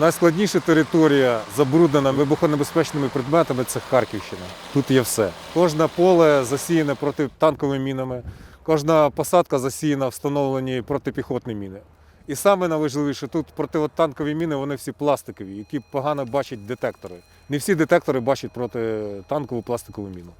Найскладніша територія забруднена вибухонебезпечними предметами це Харківщина. Тут є все. Кожне поле засіяне протитанковими мінами, кожна посадка засіяна встановлені протипіхотні міни. І саме найважливіше, тут протитанкові міни, вони всі пластикові, які погано бачать детектори. Не всі детектори бачать протитанкову пластикову міну.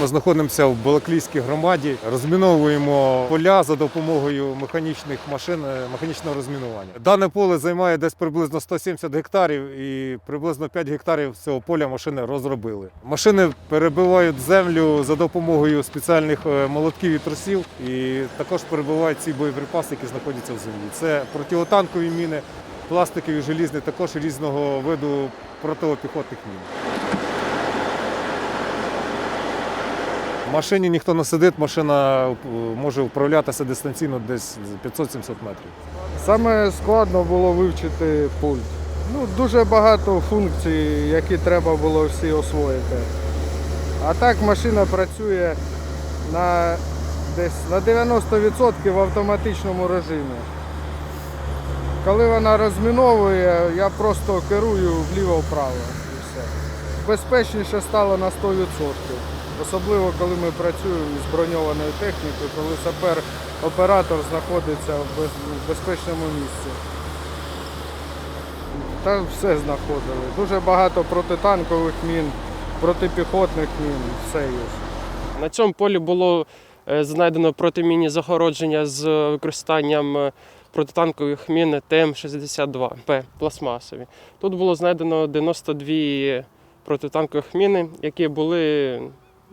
Ми знаходимося в Балаклійській громаді, розміновуємо поля за допомогою механічних машин, е, механічного розмінування. Дане поле займає десь приблизно 170 гектарів, і приблизно 5 гектарів цього поля машини розробили. Машини перебивають землю за допомогою спеціальних е, молотків і тросів, і також перебивають ці боєприпаси, які знаходяться в землі. Це противотанкові міни, пластикові, желізні, також різного виду протипіхотних мін. Машині ніхто не сидить, машина е, може управлятися дистанційно десь 500-700 метрів. Саме складно було вивчити пульт. Ну, дуже багато функцій, які треба було всі освоїти. А так машина працює на десь на 90% в автоматичному режимі. Коли вона розміновує, я просто керую вліво-вправо. Безпечніше стало на 100%. Особливо коли ми працюємо з броньованою технікою, коли сапер оператор знаходиться в безпечному місці. Та все знаходили. Дуже багато протитанкових мін, протипіхотних мін, все є. На цьому полі було е, знайдено протимінні загородження з використанням е, протитанкових мін ТМ-62П пластмасові. Тут було знайдено 92 протитанкових міни, які були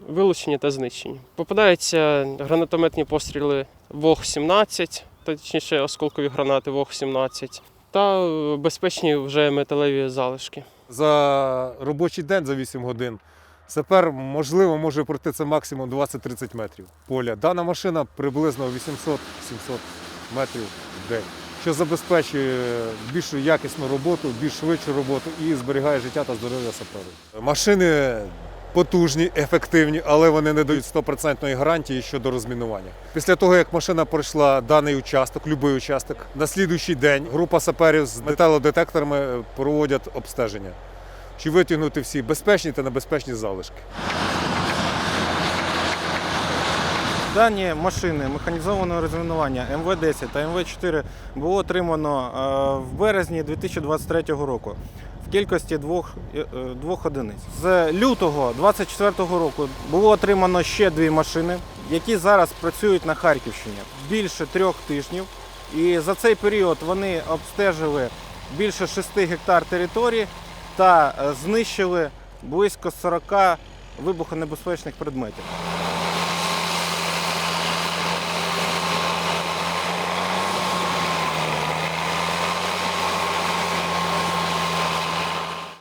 вилучені та знищені. Попадаються гранатометні постріли ВОГ-17, точніше осколкові гранати ВОГ-17, та е, безпечні вже металеві залишки. За робочий день за 8 годин сапер, можливо, може пройти це максимум 20-30 метрів поля. Дана машина приблизно 800-700 метрів в день, що забезпечує більш якісну роботу, більш швидшу роботу і зберігає життя та здоров'я саперів. Машини потужні, ефективні, але вони не дають 100% гарантії щодо розмінування. Після того, як машина пройшла даний участок, будь-який участок, на слідуючий день група саперів з металодетекторами проводять обстеження. Чи витягнути всі безпечні та небезпечні залишки. Дані машини механізованого розмінування МВ-10 та МВ-4 було отримано е, в березні 2023 року кількості двох, е, е, двох одиниць. З лютого 2024 року було отримано ще дві машини, які зараз працюють на Харківщині більше трьох тижнів. І за цей період вони обстежили більше 6 гектар території та е, знищили близько 40 вибухонебезпечних предметів.